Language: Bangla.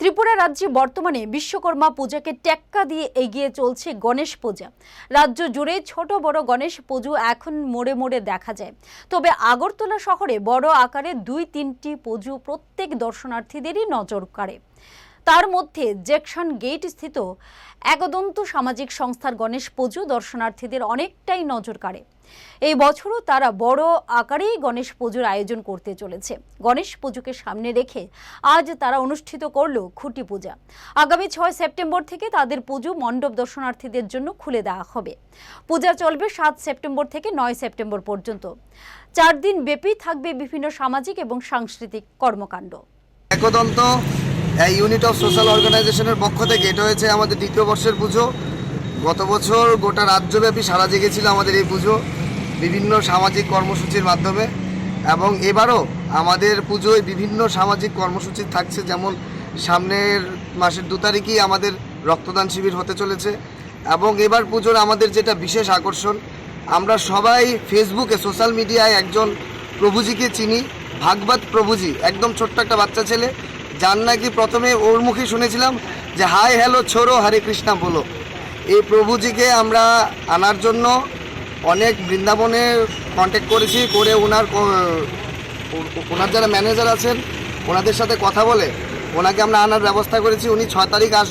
ত্রিপুরা রাজ্যে বর্তমানে বিশ্বকর্মা পূজাকে টেক্কা দিয়ে এগিয়ে চলছে গণেশ পূজা। রাজ্য জুড়ে ছোট বড় গণেশ পুজো এখন মোড়ে মোড়ে দেখা যায়। তবে আগরতলা শহরে বড় আকারে দুই তিনটি পুজো প্রত্যেক দর্শনার্থীদেরই নজর কাড়ে। তার মধ্যে জ্যাকসন গেট স্থিত একদন্ত সামাজিক সংস্থার গণেশ পুজো দর্শনার্থীদের অনেকটাই নজর কাড়ে। এই বছরও তারা বড় আকারেই গণেশ পুজোর আয়োজন করতে চলেছে। গণেশ পুজোকে সামনে রেখে আজ তারা অনুষ্ঠিত করল খুঁটি পূজা। আগামী ছয় সেপ্টেম্বর থেকে তাদের পুজো মণ্ডপ দর্শনার্থীদের জন্য খুলে দেওয়া হবে। পূজা চলবে সাত সেপ্টেম্বর থেকে নয় সেপ্টেম্বর পর্যন্ত। চার দিন ব্যাপী থাকবে বিভিন্ন সামাজিক এবং সাংস্কৃতিক কর্মকাণ্ড। একদন্ত ইউনিট অফ সোশ্যাল অর্গানাইজেশনের পক্ষ থেকে এটা হয়েছে আমাদের দ্বিতীয় বর্ষের পুজো। গত বছর গোটা রাজ্যব্যাপী সারা জেগেছিল আমাদের এই পুজো, বিভিন্ন সামাজিক কর্মসূচির মাধ্যমে। এবং এবারও আমাদের পুজোয় বিভিন্ন সামাজিক কর্মসূচি থাকছে, যেমন সামনের মাসের দু তারিখই আমাদের রক্তদান শিবির হতে চলেছে। এবং এবার পুজোর আমাদের যেটা বিশেষ আকর্ষণ, আমরা সবাই ফেসবুকে সোশ্যাল মিডিয়ায় একজন প্রভুজিকে চিনি, ভাগবত প্রভুজি, একদম ছোট্ট একটা বাচ্চা ছেলে। যার নাকি প্রথমে ওর মুখে শুনেছিলাম যে, হাই, হ্যালো, ছোড়ো, হরে কৃষ্ণা, বলো। এই প্রভুজিকে আমরা আনার জন্য অনেক বৃন্দাবনে কন্ট্যাক্ট করেছি, করে ওনার ওনার যারা ম্যানেজার আছেন, ওনাদের সাথে কথা বলে ওনাকে আমরা আনার ব্যবস্থা করেছি। উনি ছয় তারিখ আস